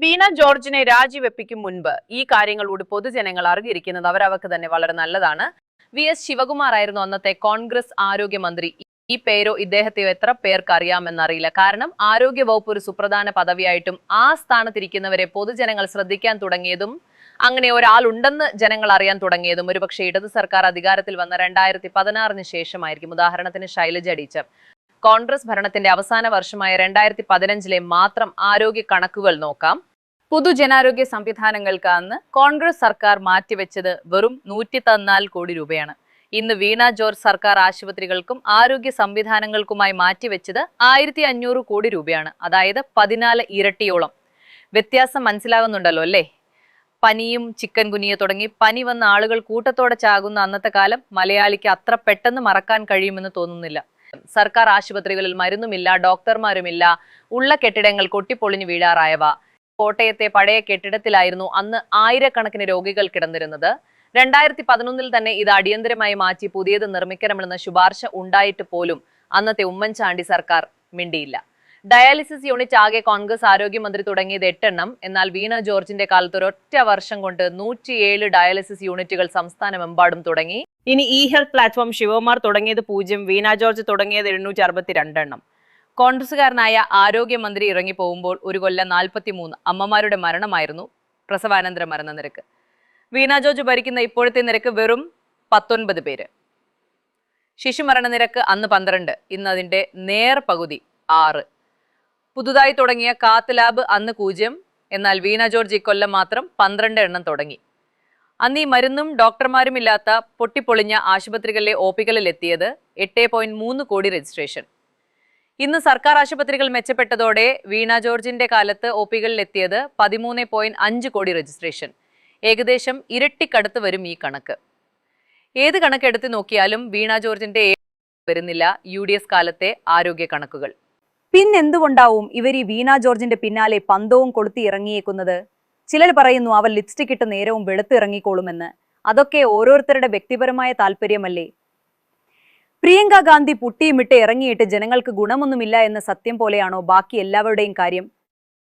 വീണ ജോർജിനെ രാജിവെപ്പിക്കും മുൻപ് ഈ കാര്യങ്ങളോട് പൊതുജനങ്ങൾ അറിഞ്ഞിരിക്കുന്നത് അവരവർക്ക് തന്നെ വളരെ നല്ലതാണ്. വി എസ് ശിവകുമാർ ആയിരുന്നു അന്നത്തെ കോൺഗ്രസ് ആരോഗ്യമന്ത്രി. ഈ പേരോ ഇദ്ദേഹത്തെയോ എത്ര പേർക്ക് അറിയാമെന്നറിയില്ല. കാരണം ആരോഗ്യ വകുപ്പ് ഒരു സുപ്രധാന പദവിയായിട്ടും ആ സ്ഥാനത്തിരിക്കുന്നവരെ പൊതുജനങ്ങൾ ശ്രദ്ധിക്കാൻ തുടങ്ങിയതും അങ്ങനെ ഒരാളുണ്ടെന്ന് ജനങ്ങൾ അറിയാൻ തുടങ്ങിയതും ഒരുപക്ഷെ ഇടത് സർക്കാർ അധികാരത്തിൽ വന്ന രണ്ടായിരത്തി പതിനാറിന് ശേഷമായിരിക്കും. ഉദാഹരണത്തിന് ശൈലജ ടീച്ചർ. കോൺഗ്രസ് ഭരണത്തിന്റെ അവസാന വർഷമായ രണ്ടായിരത്തി പതിനഞ്ചിലെ മാത്രം ആരോഗ്യ കണക്കുകൾ നോക്കാം. പൊതുജനാരോഗ്യ സംവിധാനങ്ങൾക്ക് അന്ന് കോൺഗ്രസ് സർക്കാർ മാറ്റിവെച്ചത് വെറും നൂറ്റി തന്നാൽ കോടി രൂപയാണ്. ഇന്ന് വീണ ജോർജ് സർക്കാർ ആശുപത്രികൾക്കും ആരോഗ്യ സംവിധാനങ്ങൾക്കുമായി മാറ്റിവെച്ചത് ആയിരത്തി അഞ്ഞൂറ് കോടി രൂപയാണ്. അതായത് പതിനാല് ഇരട്ടിയോളം. വ്യത്യാസം മനസ്സിലാകുന്നുണ്ടല്ലോ അല്ലേ? പനിയും ചിക്കൻ കുനിയ തുടങ്ങി പനി വന്ന ആളുകൾ കൂട്ടത്തോടെ ചാകുന്ന അന്നത്തെ കാലം മലയാളിക്ക് അത്ര പെട്ടെന്ന് മറക്കാൻ കഴിയുമെന്ന് തോന്നുന്നില്ല. സർക്കാർ ആശുപത്രികളിൽ മരുന്നുമില്ല ഡോക്ടർമാരുമില്ല ഉള്ള കെട്ടിടങ്ങൾ കൊട്ടിപ്പൊളിഞ്ഞു വീഴാറായവ. കോട്ടയത്തെ പഴയ കെട്ടിടത്തിലായിരുന്നു അന്ന് ആയിരക്കണക്കിന് രോഗികൾ കിടന്നിരുന്നത്. രണ്ടായിരത്തി പതിനൊന്നിൽ തന്നെ ഇത് അടിയന്തരമായി മാറ്റി പുതിയത് നിർമ്മിക്കണമെന്ന ശുപാർശ ഉണ്ടായിട്ട് പോലും അന്നത്തെ ഉമ്മൻചാണ്ടി സർക്കാർ മിണ്ടിയില്ല. ഡയാലിസിസ് യൂണിറ്റ് ആകെ കോൺഗ്രസ് ആരോഗ്യമന്ത്രി തുടങ്ങിയത് എട്ടെണ്ണം. എന്നാൽ വീണ ജോർജിന്റെ കാലത്ത് ഒരൊറ്റ വർഷം കൊണ്ട് നൂറ്റിയേഴ് ഡയാലിസിസ് യൂണിറ്റുകൾ സംസ്ഥാനമെമ്പാടും തുടങ്ങി. ഇനി ഇ ഹെൽത്ത് പ്ലാറ്റ്ഫോം ശിവകുമാർ തുടങ്ങിയത് പൂജ്യം വീണ ജോർജ് തുടങ്ങിയത് എഴുന്നൂറ്റി അറുപത്തിരണ്ടെണ്ണം. കോൺഗ്രസുകാരനായ ആരോഗ്യമന്ത്രി ഇറങ്ങി പോകുമ്പോൾ ഒരു കൊല്ലം നാൽപ്പത്തി മൂന്ന് അമ്മമാരുടെ മരണമായിരുന്നു പ്രസവാനന്തര മരണനിരക്ക് വീണ ജോർജ് ഭരിക്കുന്ന ഇപ്പോഴത്തെ നിരക്ക് വെറും പത്തൊൻപത് പേര്. ശിശുമരണ നിരക്ക് അന്ന് പന്ത്രണ്ട് ഇന്ന് അതിന്റെ നേർ പകുതി ആറ്. പുതുതായി തുടങ്ങിയ കാത്ത് ലാബ് അന്ന് പൂജ്യം. എന്നാൽ വീണ ജോർജ് ഇക്കൊല്ലം മാത്രം പന്ത്രണ്ട് എണ്ണം തുടങ്ങി. അന്ന് ഈ മരുന്നും ഡോക്ടർമാരും ഇല്ലാത്ത പൊട്ടിപ്പൊളിഞ്ഞ ആശുപത്രികളിലെ ഒപികളിൽ പികളിൽ എത്തിയത് എട്ട് പോയിന്റ് മൂന്ന് കോടി രജിസ്ട്രേഷൻ. ഇന്ന് സർക്കാർ ആശുപത്രികൾ മെച്ചപ്പെട്ടതോടെ വീണ ജോർജിന്റെ കാലത്ത് ഒ എത്തിയത് പതിമൂന്ന് പോയിന്റ് അഞ്ച് കോടി രജിസ്ട്രേഷൻ. ഏകദേശം ഇരട്ടിക്കടുത്ത് വരും ഈ കണക്ക്. ഏത് കണക്കെടുത്ത് നോക്കിയാലും വീണ ജോർജിന്റെ വരുന്നില്ല യു ഡി എസ് കാലത്തെ ആരോഗ്യ കണക്കുകൾ. പിന്നെന്തുകൊണ്ടാവും ഇവർ ഈ വീണ ജോർജിന്റെ പിന്നാലെ പന്തവും കൊളുത്തി ഇറങ്ങിയേക്കുന്നത്? ചിലർ പറയുന്നു അവൾ ലിപ്സ്റ്റിക് ഇട്ട് നേരവും വെളുത്ത് ഇറങ്ങിക്കോളുമെന്ന്. അതൊക്കെ ഓരോരുത്തരുടെ വ്യക്തിപരമായ താല്പര്യമല്ലേ? പ്രിയങ്ക ഗാന്ധി പുട്ടിയുമിട്ട് ഇറങ്ങിയിട്ട് ജനങ്ങൾക്ക് ഗുണമൊന്നുമില്ല എന്ന സത്യം പോലെയാണോ ബാക്കി എല്ലാവരുടെയും കാര്യം?